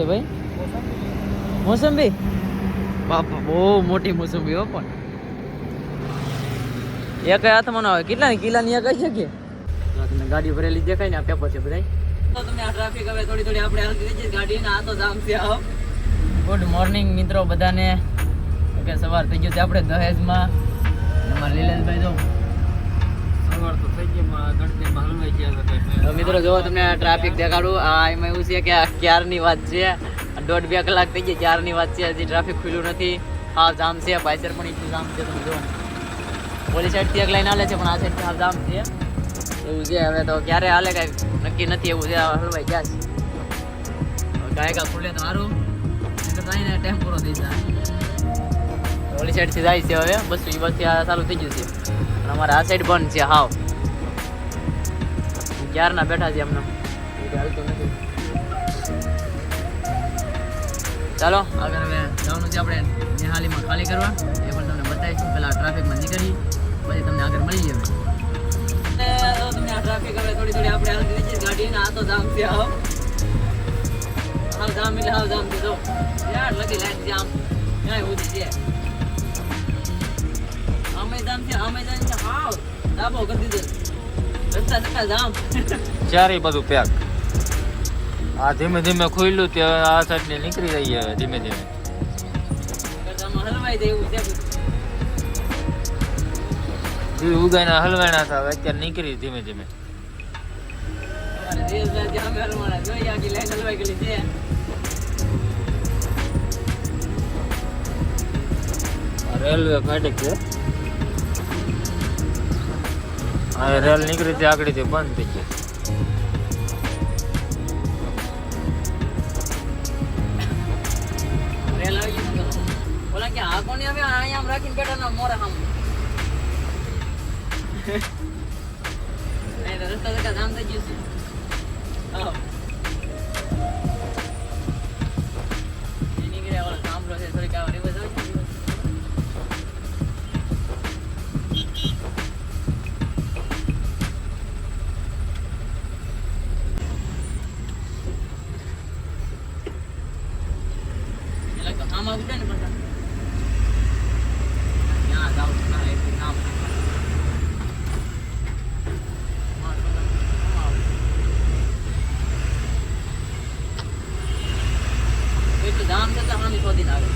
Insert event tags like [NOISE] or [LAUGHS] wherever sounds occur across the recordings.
છે ભાઈ? મોસંબી? બાપા બહુ મોટી મોસંબી હો પણ. એક હાથમાં ના આવે. કેટલા કિલ્લાની એક છે કે? તમને ગાડી ભરેલી દેખાય ને આ પેપર છે બધા તો તમને આ ટ્રાફિક હવે થોડી થોડી આપણે હાલતી રહી ગાડી આ તો જામ છે આવો. ગુડ મોર્નિંગ મિત્રો બધાને. કે સવાર થઈ ગયો છે આપણે દહેજમાં. અમારા લીલેશભાઈ જો તો થઈ ગઈ માં ગણતરીમાં હલવાઈ ગયા હતા કઈ મિત્રો, જો તમને ટ્રાફિક દેખાડું, આ એમાં એવું છે કે ક્યારની વાત છે? દોઢ બે કલાક થઈ ગઈ, ક્યારની વાત છે? હજી ટ્રાફિક ખુલ્લું નથી. હા જામ છે પાછળ પણ એટલું જામ છે, તમે જો પોલીસ સાઈડથી એક લાઈન હાલે છે, પણ આ સાઈડથી હાલ જામ છે. એવું છે, હવે તો ક્યારે હાલે, કાંઈ નક્કી નથી, એવું છે હલવાઈ ગયા છે. ગાયકા ખુલે તો સારું આઈને ટાઈમ પૂરો થઈ જાય. ઓલી સાઈડથી જાય છે હવે, બસ એ બસથી ચાલુ થઈ ગયું છે. અને અમારે આ સાઈડ બંધ છે, હાવ. ક્યારના બેઠા છે એમને ચાલો, આગળ હવે જવાનું છે આપણે નિહાલીમાં ખાલી કરવા. એ પણ તમને બતાવીશું. પહેલાં ટ્રાફિકમાં નીકળી પછી તમને આગળ મળી જશે તમને આ ટ્રાફિક થોડી થોડી આપણે હાલતી છે ગાડીને આ તો જામ છે જામ એટલે હાવ જામ છે, જો. યાર, લગી લાઈન જામ. ક્યાંય ઉધી છે. ચારે બધું પેક. આ ધીમે ધીમે ખુલ્લું તે આ સાઈડ ને નીકળી રહી હવે ધીમે ધીમે. ઉગાના હલવાણા હતા અત્યારે નીકળી ધીમે ધીમે. રેલવે ફાટક જે રેલ નીકળી આગળથી બંધ થઈ ગઈ [LAUGHS] નીકળ્યા આવી ગઈ ને તો. ઓલા કે આ કોની હવે અહીંયા આમ રાખીને બેઠા ના મોરા આમ નહીં તો રસ્તા ધક્કા જામ થઈ ગયું છે આવો. એ નીકળ્યા ઓલા થાંભલો છે થોડીક આ રિવર્સ આવી ગઈ રિવર્સ. એટલે તો આમ આવું જાય ને પાછા. ત્યાં જાઉં છું, ના, એટલું નામ. હા, તો આમ આવું. એટલું જામ છે તો આમ શોધીને આવે.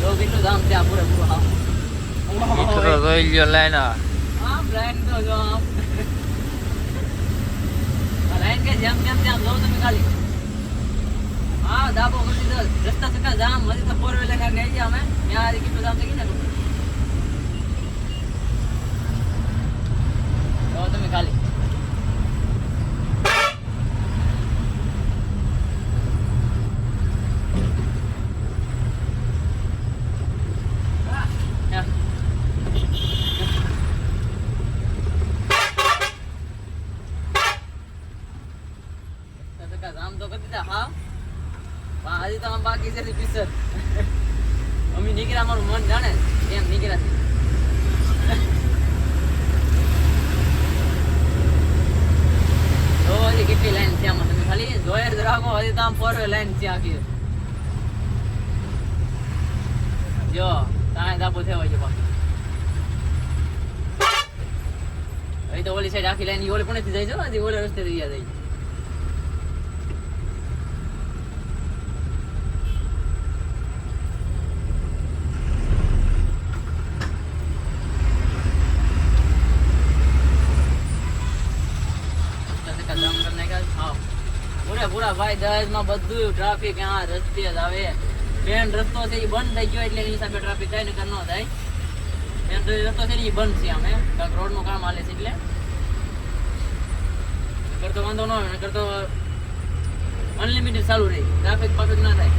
જો કેટલું જામ છે આ પૂરેપૂરું હાવ. લ્યો લાઈન આમ લાઈન તો જો આમ. લાઈન કે જેમ જેમ ત્યાં જોઉં તમે ખાલી. હા ડાબો કરી દીધો રસ્તા સકા જામ, હજી તો ફોર વ્હીલર ગઈ ગયા અમે. ત્યાં કેટલું જામ થઈ ગયું ને જો તમે ખાલી હા. રસ્તા સકા જામ તો કરી દીધા હા પણ હજી તો આમ બાકી છે પીસર અમે નીકળ્યા અમારું મન જાણે એમ નીકળ્યા છે જો હજી કેટલી લાઈન છે આમાં તમે ખાલી જોયે જ રાખો હજી તો આમ ફોર લાઈન છે આખી જો તાણે દાબો થયો છે બાકી હવે તો ઓલી સાઈડ આખી લાઈન ઓલી પણ જાય છે હજી ઓલે રસ્તે થઈ જાય. હાવ. પૂરેપૂરા ભાઈ, દહેજમાં બધું ટ્રાફિક આ રસ્તે જ આવે મેન રસ્તો છે એ બંધ થઈ ગયો એટલે એની હિસાબે ટ્રાફિક થાય નકર ન થાય. મેન રસ્તો છે ને એ બંધ છે અમે રોડ રોડનું કામ હાલે છે એટલે. કરતો વાંધો ન આવે કરતો અનલિમિટેડ ચાલુ રહે. ટ્રાફિક પાફિક ના થાય.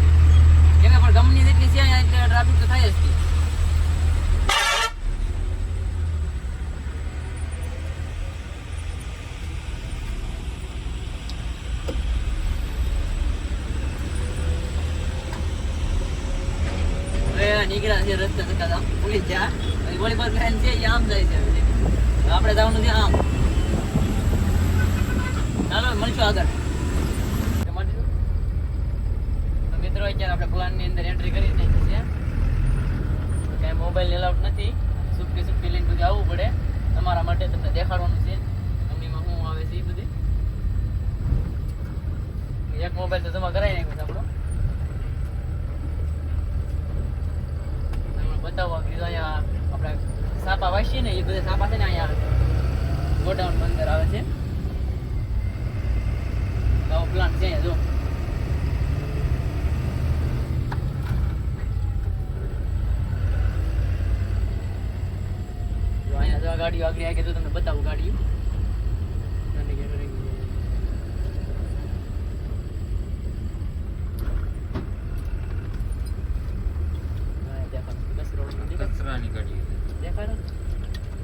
કેમ પણ ગમની જેટલી છે એટલે ટ્રાફિક તો થાય જ છે હવે નીકળ્યા છે રસ્તે ધક્કા આમ પોલીસ ત્યાં વોલીબોલ આપણે જવાનું છે આમ. ચાલો, મળશું આગળ. મિત્રો, અત્યારે આપણે પ્લાનની અંદર એન્ટ્રી કરી નાખી છે. કાંઈ મોબાઈલ એલાઉડ નથી. સુટકી સુટકી લઈને બધું આવવું પડે. તમારા માટે તમને દેખાડવાનું છે. કંપનીમાં શું આવે છે એ બધી. એક મોબાઈલ તો જમા કરાવી નાખ્યો છે આપણો તમને બતાવવા કીધું અહીંયા આપણે સાપા વાંચીએ ને એ બધા સાપા છે ને અહીંયા ગોડાઉન અંદર આવે છે આવો પ્લાન છે અહીંયા જો જો અહીંયા જો આ ગાડીઓ આગળ આવી તો તમને બતાવું ગાડીઓ.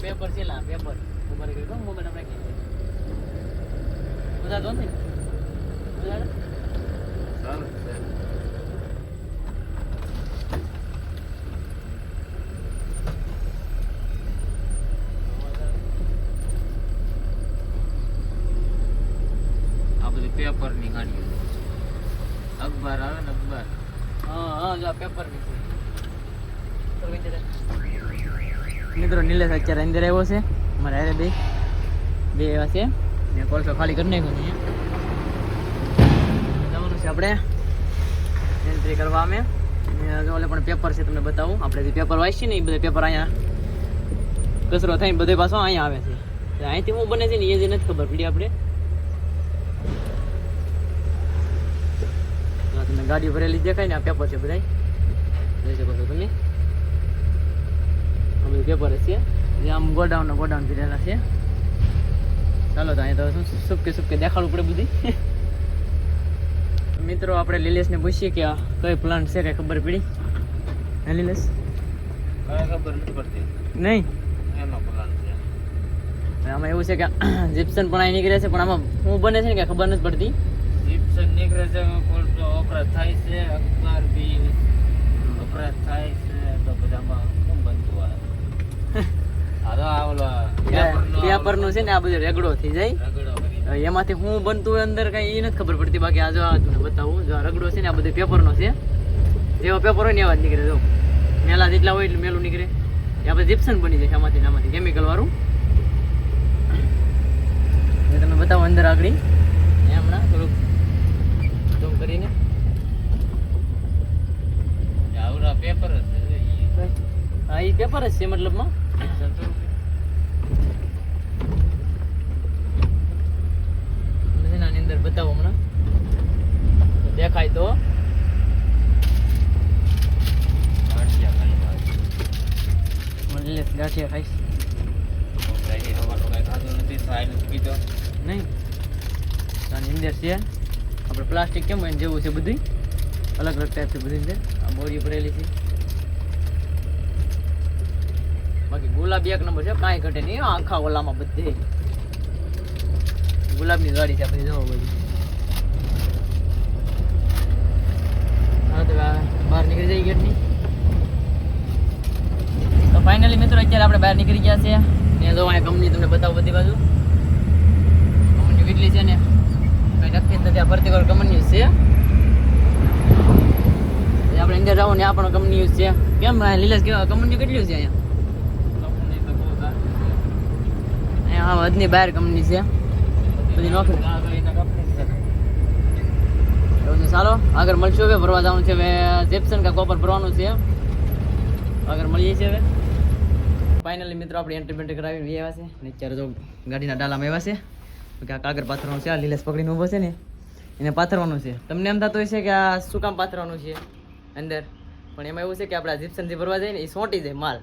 પેપર છે લા પેપર. ઉપર ગયો. મોબાઈલ આપણે બધા તો ને બધા સારું છે આ બધી પેપરની ગાડીઓ અખબાર આવે ને અખબાર હા હા જો આ પેપર મિત્રો નિલેશ અત્યારે અંદર આવ્યો છે. મારે હારે બે. બે એવા છે. ને કોલસો ખાલી કરી નાખ્યો છે જવાનું છે આપણે. એન્ટ્રી કરવા અમે. ઓલે પણ પેપર છે તમને બતાવું. આપણે જે પેપર વાંચીએ ને એ બધા પેપર અહીંયા કચરો થઈને બધે પાછો અહીંયા આવે છે. અહીંથી હું બને છે ને એ જે નથી ખબર. પડી આપણે. તમને ગાડી ભરેલી દેખાય ને આ પેપર છે બધા જોઈ શકો છો તમે આ બધું પેપર છે. જે આમ ગોડાઉન ગોડાઉન ભરેલા છે. ચાલો તો અહીંયા તો શું સુપકે સુપકે દેખાડવું પડે બધી. [LAUGHS] મિત્રો આપણે લીલેશને પૂછીએ કે આ કઈ પ્લાન્ટ છે કઈ ખબર પડી? હે લીલેશ? ખબર નથી પડતી. નહીં? એનો પ્લાન છે. આમાં એવું છે કે [CLEARS THROAT] જીપ્સન પણ અહીં નીકળે છે પણ આમાં શું બને છે ને કે ખબર નથી પડતી. જીપ્સન નીકળે છે વપરાશ થાય છે અખબાર બી વપરાશ થાય છે તો બધામાં શું બનતું હોય આ તો આ ઓલો પેપરનો છે ને આ બધું રેગડો થઈ જાય. એમાંથી હું બનતું હોય અંદર કઈ એ નથી ખબર પડતી. બાકી આ જો આ તમને બતાવું. જો રગડો છે ને આ બધું પેપરનો છે. જેવો પેપર હોય ને એવા જ નીકળે જો. મેલા જેટલા હોય એટલે મેલું નીકળે. એ આપણે જીપ્સન બની જાય આમાંથી ને આમાંથી કેમિકલ વાળું. એ બતાવો બતાવું અંદર આગળ. હમણાં થોડુંક ઝૂમ કરીને. પેપર જ છે હા એ પેપર જ છે મતલબમાં જીપ્સન તો છે ને આની અંદર બતાવો હમણાં તો દેખાય તો ગાંઠિયા ખાઈ વાત. મને ગાંઠિયા ખાઈશ વપરાય છે, હવાનું કાંઈ ખાધું નથી ખાઈ નથી પીધો નહીં આની અંદર છે આપણે પ્લાસ્ટિક કેમ એમ જેવું છે બધું અલગ અલગ ટાઈપ છે બધી અંદર આ છે. બાકી ગુલાબી એક નંબર છે, કાંઈ ઘટે નહીં. આખા ઓલામાં બધે. ગુલાબની ગાડી છે બધી જોવો બધી. બહાર નીકળી જઈએ ગેટની. તો ફાઇનલી મિત્રો, અત્યારે આપણે બહાર નીકળી ગયા છે. ને જો, અહીંયા કંપની તમને બતાવું બધી બાજુ. કંપની કેટલી છે ને? કઈ ત્યાં ભરતી કરો કંપની છે. આપણે ઇન્ડિયા જાવ ને આ પણ કંપની યુઝ છે. કેમ આ કેવા કંપની કેટલી છે અહીંયા. અહીંયા હા હદની બહાર કંપની છે. બધી નોકરી ચાલો. આગળ મળશું હવે ભરવા જવાનું છે હવે. જેપ્સન કા કોપર ભરવાનું છે. આગળ મળીએ છીએ હવે. ફાઇનલી મિત્રો આપણે એન્ટ્રી બેન્ટ્રી કરાવી આવ્યા છે. અને અત્યારે જો ગાડીના ડાલામાં આવ્યા છે. કે આ કાગળ પાથરવાનું છે, આ લીલેશ પકડીને ઊભો છે ને, એને પાથરવાનું છે. તમને એમ થતું છે કે આ શું કામ પાથરવાનું છે અંદર? પણ એમાં એવું છે કે આપણે જીપ્સનથી ભરવા જઈએ ને, એ સોંટી જાય માલ.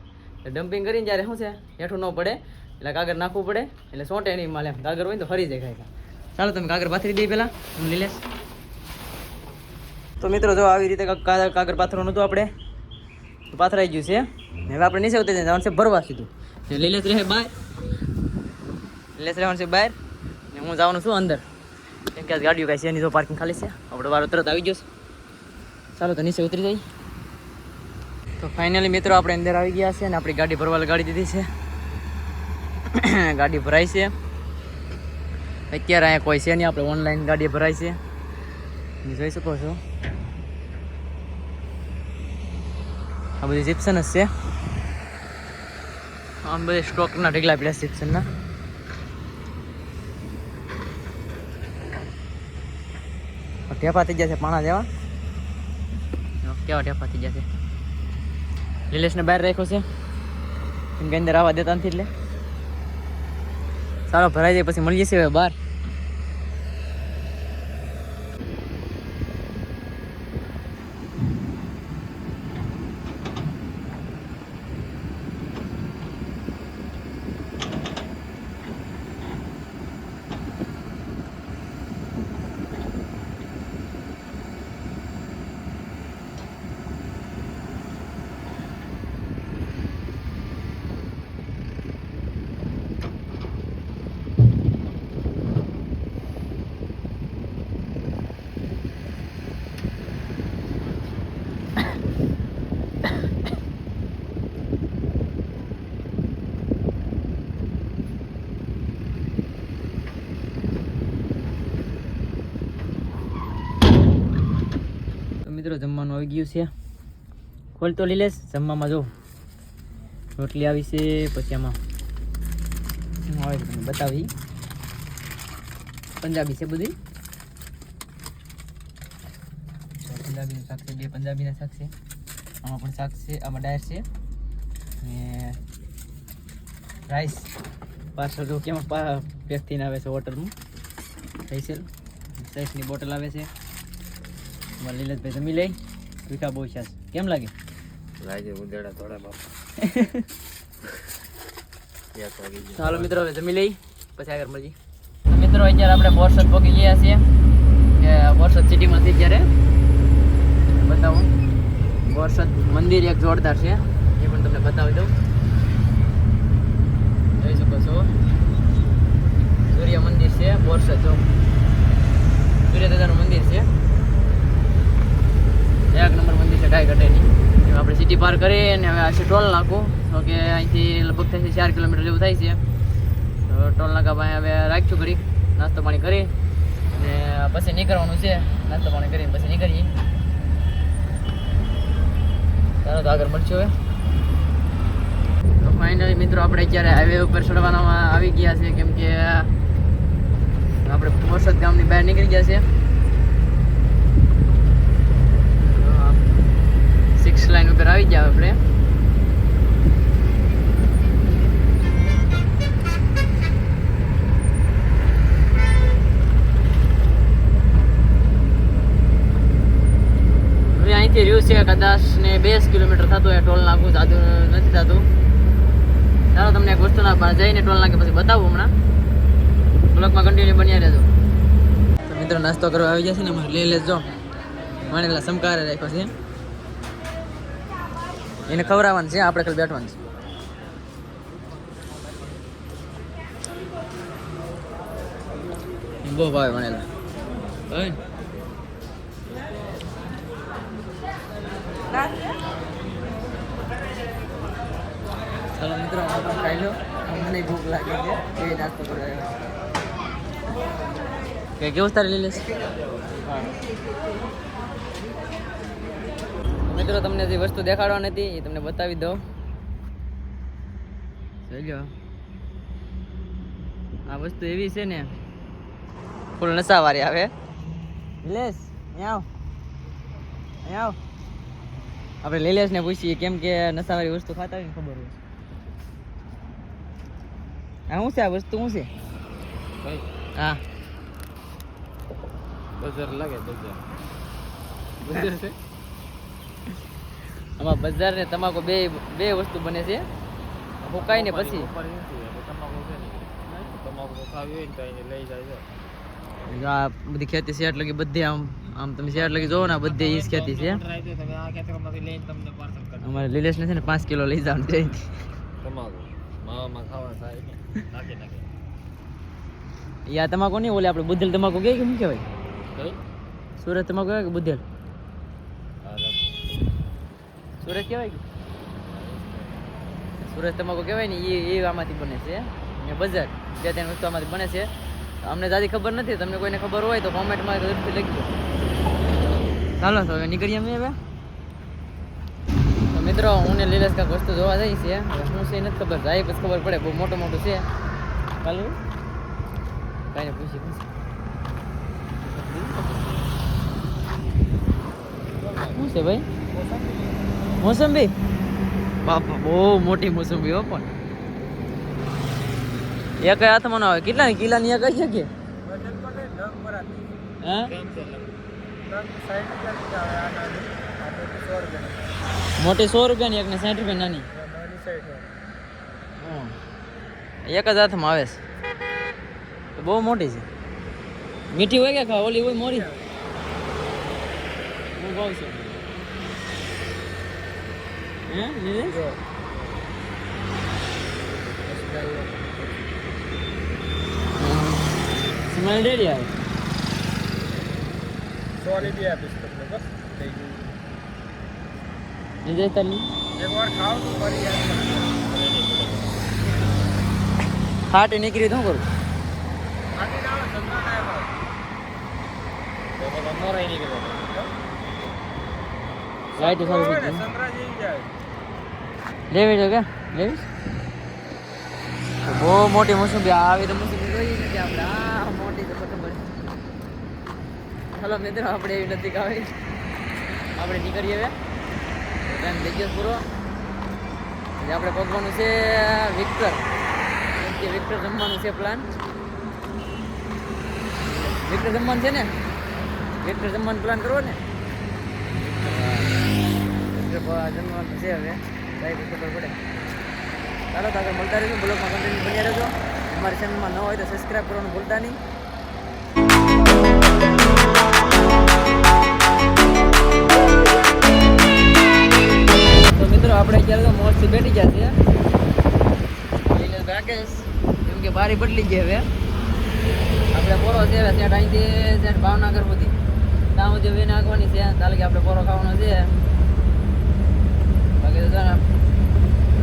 ડમ્પિંગ કરીને જ્યારે શું છે, હેઠું ન પડે, એટલે કાગળ નાખવું પડે, એટલે સોંટે નહીં માલ એમ. કાગળ હોય તો ફરી જાય કાંઈ ચાલો તમે કાગળ પાથરી દઈએ પહેલાં લીલેશ. તો મિત્રો જો આવી રીતે કાગર પાથરવાનું હતું આપણે. તો પાથરાઈ ગયું છે. હવે આપણે નીચે ઉતરી જવાનું છે ભરવા સીધું. લીલેશ રહે બાય લીલેશ રહેવાનું છે બહાર. ને હું જવાનું છું અંદર. કેમ કે ગાડીઓ કાંઈ છે નહીં તો પાર્કિંગ ખાલી છે. આપણે વારો તરત આવી ગયો છે. ચાલો તો નીચે ઉતરી જઈએ. તો ફાઇનલી મિત્રો આપણે અંદર આવી ગયા છે અને આપણી ગાડી ભરવા લગાડી દીધી છે. [COUGHS] ગાડી ભરાય છે. અત્યારે અહીંયા કોઈ છે નહીં, આપણે ઓનલાઈન ગાડી ભરાય છે. જોઈ શકો છો. આ બધી જીપ્સન જ છે. આમ બધી સ્ટોકના ઢીકલા પડ્યા જીપ્સનના ઠેપા થઈ જશે પાણા જેવા કેવા ઢેફા થઈ જશે? રિલેશને બહાર રાખ્યો છે. કેમ કે અંદર આવવા દેતા નથી એટલે. સારો ભરાઈ જાય પછી મળી જશે હવે બહાર. મિત્રો જમવાનું આવી ગયું છે. ખોલ તો લીલેશ જમવામાં જો. રોટલી આવી છે પછી આમાં શું આવે તમને બતાવી. પંજાબી છે બધી. પંજાબીનું શાક છે બે પંજાબીના શાક છે. આમાં પણ શાક છે આમાં ડાયર છે. ને રાઈસ. પાર્સલ જો કેમાં પેક થઈને આવે છે હોટલમાં. સ્પેશિયલ સાઈસની બોટલ આવે છે. અમારા લીલેશભાઈ જમી લઈ મીઠા બહુ છાસ કેમ લાગે? લાગે ઉદેડા થોડા બાપા. [LAUGHS] ચાલો મિત્રો હવે જમી લઈ. પછી આગળ મળીએ. મિત્રો અત્યારે આપણે બોરસદ પહોંચી ગયા છીએ. કે બોરસદ સિટીમાંથી અત્યારે. બતાવું. બોરસદ મંદિર એક જોરદાર છે. એ પણ તમને બતાવી દઉં. જોઈ શકો છો. સૂર્ય મંદિર છે બોરસદ જો. સૂર્યદાદાનું મંદિર છે. એક નંબર મંદિર છે કાંઈ ઘટે આપણે સિટી પાર કરી અને હવે આ છે ટોલ નાકું. તો કે અહીંથી લગભગ થાય છે ચાર કિલોમીટર જેવું થાય છે. તો ટોલ નાકા પાસે હવે રાખશું ઘડી નાસ્તો પાણી કરી અને પછી નીકળવાનું છે. નાસ્તો પાણી કરીને પછી નીકળીએ. ચાલો તો આગળ મળશું હવે. તો ફાઇનલી મિત્રો આપણે અત્યારે હાઈવે ઉપર ચડવાનામાં આવી ગયા છે. કેમ કે આપણે મોરસદ ગામની બહાર નીકળી ગયા છે. લાઈન ઉપર આવી જાવ આપણે અહીંથી રહ્યું છે કદાચ ને બે કિલોમીટર થતું હોય ટોલ નાખું થતું નથી થતું ચાલો તમને એક વસ્તુના બહાર જઈને ટોલ નાખે પછી બતાવું હમણાં બ્લોકમાં કન્ટિન્યુ બન્યા રહેજો મિત્રો નાસ્તો કરવા આવી જશે ને લઈ લેજો માણેલા સમકારે રાખ્યો છે એને ખવડાવવાનું છે, આપણે ખાલી બેઠવાનું છે. બહુ ભાવે ભણેલા ચાલો મિત્રો અમે પણ ખાઈ લો ભૂખ લાગી છે. એ નાસ્તો કરવા આવ્યા. કે કેવું તારે લઈ લેશે મિત્રો તમને જે વસ્તુ દેખાડવાની હતી એ તમને બતાવી દો જોઈ આ વસ્તુ એવી છે ને ફૂલ નશાવાળી આવે. નિલેશ અહીંયા આવ. અહીંયા આવ. આપણે નિલેશને પૂછીએ કેમ કે નશાવાળી વસ્તુ ખાતા હોય ને ખબર હોય. આ શું છે? આ વસ્તુ શું છે? હા. બજાર લાગે બજાર. બજાર છે? આમાં બજાર ને તમાકુ બે બે વસ્તુ બને છે. હુકાઈ ને પછી. તમાકુ છે તમાકુ ને તો એને લઈ જાય આ બધી ખેતી શેઠ લગી બધી આમ આમ તમે શેઠ લગી જોવો ને બધી ઈ ખેતી છે. અમારે લીલેશ લીલેશને છે ને પાંચ કિલો લઈ જવાનું છે અહીંથી. તમાકુ. નહીં ઓલે આપણે બુદ્ધેલ તમાકુ કે શું કહેવાય? સુરત તમાકુ કે બુદ્ધેલ? સુરત કહેવાય કે? સુરત તમાકુ કહેવાય ને એ એ આમાંથી બને છે. ને બજાર જે ત્રણ વસ્તુ આમાંથી બને છે. અમને દાદી ખબર નથી, તમને કોઈને ખબર હોય તો કોમેન્ટમાં જરૂરથી લખજો. ચાલો, તો હવે નીકળીએ અમે હવે. તો મિત્રો, હું ને લીલેશ કાંઈક વસ્તુ જોવા જઈ છે શું છે નથી ખબર. જાય પછી ખબર પડે, બહુ મોટું મોટું છે. ચાલો. કાંઈ પૂછી પૂછી શું છે ભાઈ? મોસંબી? બાપા બહુ મોટી મોસંબી હો પણ. એક હાથમાં ના આવે. કેટલા કિલ્લાની એક કહી શકીએ હા? મોટી સો રૂપિયાની એક ને સાઠ રૂપિયા નાની. એક જ હાથમાં આવે છે. બહુ મોટી છે. મીઠી હોય કે ખા ઓલી હોય મોરી? બહુ ભાવ છે. હે? સ્મેલ ડેરી આવે સોરી બી આપીશ તમને બસ થઈ ગયું નિલેશ તારી એકવાર ખાવ તો ફરી હાટ નીકળી શું કરું? આથી ના સંગ્રહ ના આવે. તો બધા મોરાઈ નીકળે લાઈટ સારું સંગ્રહ જેવી જાય લેવી છે કે? લેવી બહુ મોટી મોસંબી આવી તો મોસંબી જોઈ નથી આપણે. આ મોટી તો ખબર ચાલો મિત્રો, આપણે એવી નથી ખાવી. આપણે નીકળીએ હવે. ટાઈમ થઈ ગયો પૂરો. આપણે પગવાનું છે વિક્ટર કેમ કે વિક્ટર જમવાનું છે પ્લાન વિક્ટર જમવાનું છે ને? વિક્ટર જમવાનું પ્લાન કરવો ને? વિક્ટર જમવાનું છે હવે. સાહેબ ખબર પડે? ચાલો તો આગળ મળતા રહીશું. બ્લોગમાં કન્ટિન્યુ બન્યા રહેજો. અમારી ચેનલમાં ન હોય તો સબસ્ક્રાઈબ કરવાનું ભૂલતા નહીં. મિત્રો, આપણે અત્યારે તો મોજથી બેઠી ગયા છીએ. રાકેશ, કેમ કે બારી બદલી ગઈ હવે. આપણે પોરો છે ત્યાં ટાઈમથી સેટ ભાવનગર સુધી. ત્યાં સુધી વેને નાખવાની છે. તાલે કે આપણે પોરો ખાવાનો છે. બાકી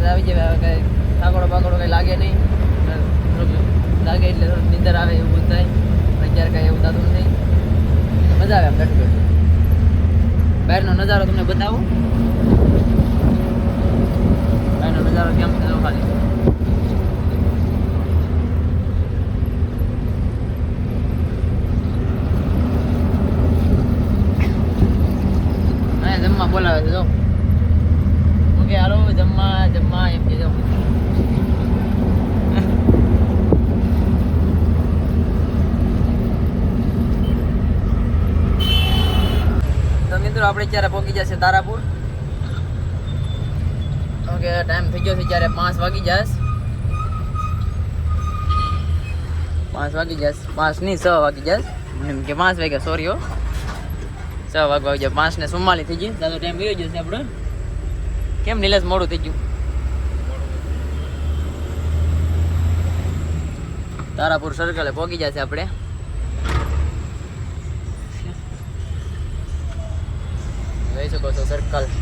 આવી જાય, હવે કઈ ઠાકોડો બાકોડો કંઈ લાગે નહીં. લાગે એટલે થોડુંક નીંદર આવે એવું થાય. અત્યારે કંઈ એવું થતું નથી. મજા આવે આમ બેઠું બેઠું. બહારનો નજારો તમને બતાવું? બહારનો નજારો કેમ થયો ખાલી અહીંયા જમવા બોલાવે છે જો ઓકે હાલો જમવા જમવા એમ કે જાઉં તો મિત્રો, આપણે અત્યારે પહોંચી જશે તારાપુર. ઓકે ટાઈમ થઈ ગયો છે જ્યારે પાંચ વાગી જશે. પાંચ વાગી જશે. પાંચ નહીં, છ વાગી જશે. એમ કે પાંચ વાગ્યા સોરી હો. છ વાગવા વાગી જાય પાંચ ને સુમ્માલી થઈ ગઈ દાદા ટાઈમ ગયો જશે આપણો. કેમ નિલેશ મોડું થઈ ગયું? તારાપુર સર્કલે પહોંચી જશે આપણે જોઈ શકો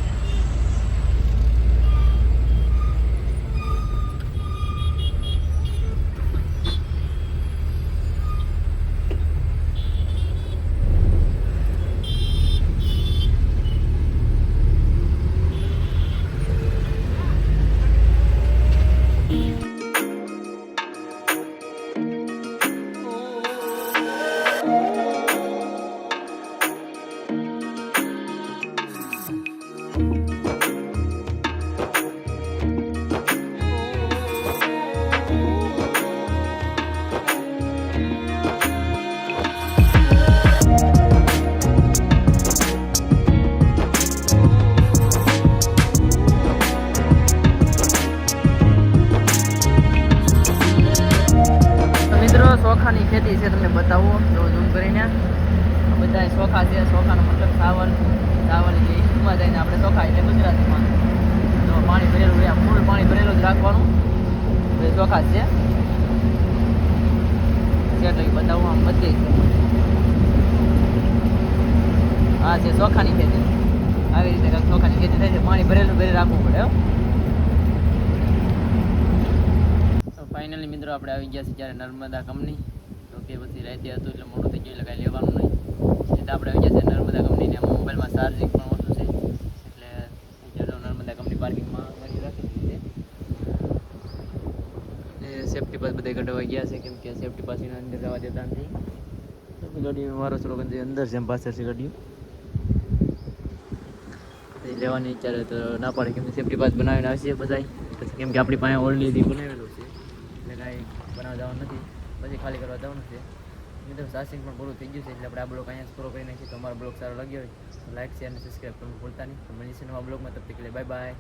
રાખવું પડે તો ફાઇનલી મિત્રો આપણે આવી ગયા છીએ જ્યારે નર્મદા કંપની તો કે પછી રહેતી હતું એટલે મોટું થઈ ગયું એટલે કાંઈ લેવાનું નહીં. એટલે આપણે આવી ગયા છે નર્મદા કંપનીને મોબાઈલમાં ચાર્જિંગ પણ ઓછું છે. એટલે નર્મદા કંપની પાર્કિંગમાં ગાડી રાખી દીધી સેફટી પાસ બધા કઢાવા ગયા છે. કેમ કે સેફટી પાસ એના અંદર જવા દેતા નથી. તો ગાડી મારો થોડોક અંદર જેમ પાછળ છે ગાડીઓ. લેવાની ઈચ્છા તો ના પાડે કેમ સેફટી પાસ બનાવીને આવશે બધા પછી કેમ કે આપણી પાસે ઓલરેડી બનાવેલું છે. એટલે કાંઈ બનાવવા જવાનું નથી. પછી ખાલી કરવા જવાનું છે. મિત્રો સાસિંગ પણ પૂરું થઈ ગયું છે, એટલે આપણે આ બ્લોગ અહીંયા પૂરો કરી નાખીએ. તો અમારો બ્લોગ સારો લાગ્યો હોય લાઈક શેર અને સબસ્ક્રાઈબ કરવાનું ભૂલતા નહીં. મળીશું નવા બ્લોગમાં. તબ તક બાય બાય